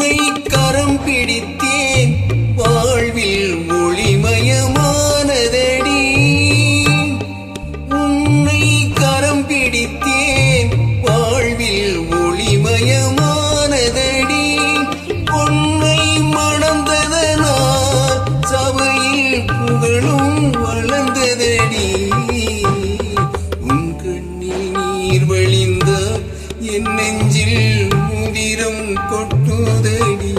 உன்னை கரம் பிடித்தேன். வாழ்வில் ஒளிமயமானதடி. உன்னை கரம் பிடித்தேன். வாழ்வில் ஒளிமயமானதடி. உன்னை மணந்ததனால் சபையில் புகழும் வளர்ந்ததடி. உன் கண்ணில் நீர் வழிந்த என் நெஞ்சில் முதிரம் கொட்டுதடி.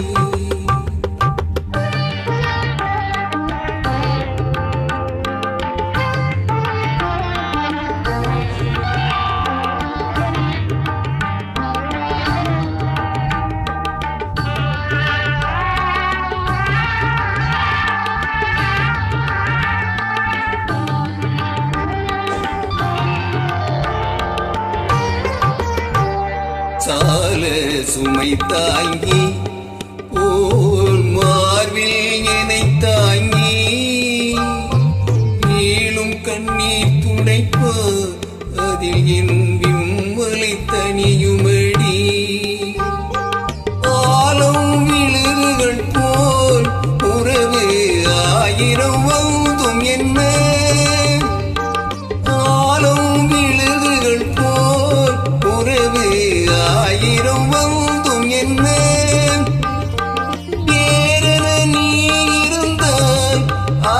சுமை தாங்கி ஓர் மார்பில் என்னை தாங்கி நீளும் கண்ணீர் துடைப்போ அதில் என் விம்மலை தனியுமடி. ஆலம் விழுதுகள் போல் உறவு ஆயிரம் வந்தும் என்ன?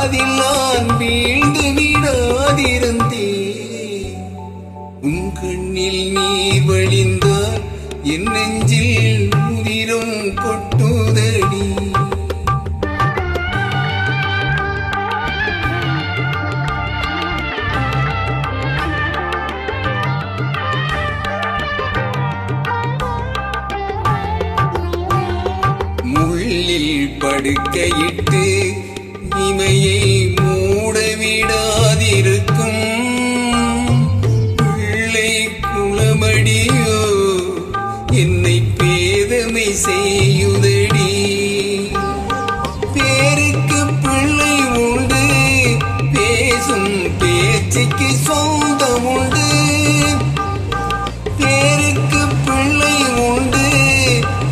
அதில் நான் வீழ்ந்து விடாதிருந்தேன். உன் கண்ணில் நீர் வழிந்தால் என் நெஞ்சில் உதிரும் கொட்டுதடி. படுக்கையிட்டு இமையை மூடவிடாதிருக்கும். பிள்ளை குளமடியோ என்னை பேதமை செய்யுதடி. பேருக்கு பிள்ளை உண்டு பேசும் பேச்சுக்கு சொந்தம் உண்டு. பேருக்கு பிள்ளை உண்டு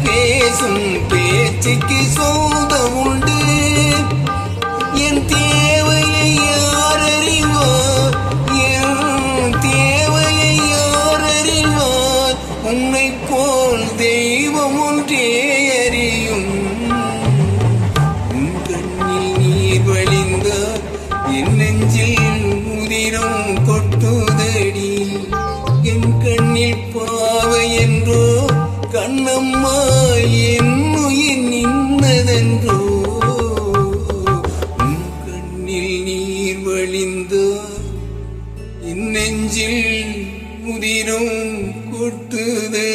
பேசும் பேச்சுக்கு சொந்த கொட்டுதடி. என் கண்ணில் பாவை என்றோ கண்ணம்மா என் உயிர் நின்னதென்றோ உன் கண்ணில் நீர் வழிந்தார் என் நெஞ்சில் முதிரும் கொட்டுதே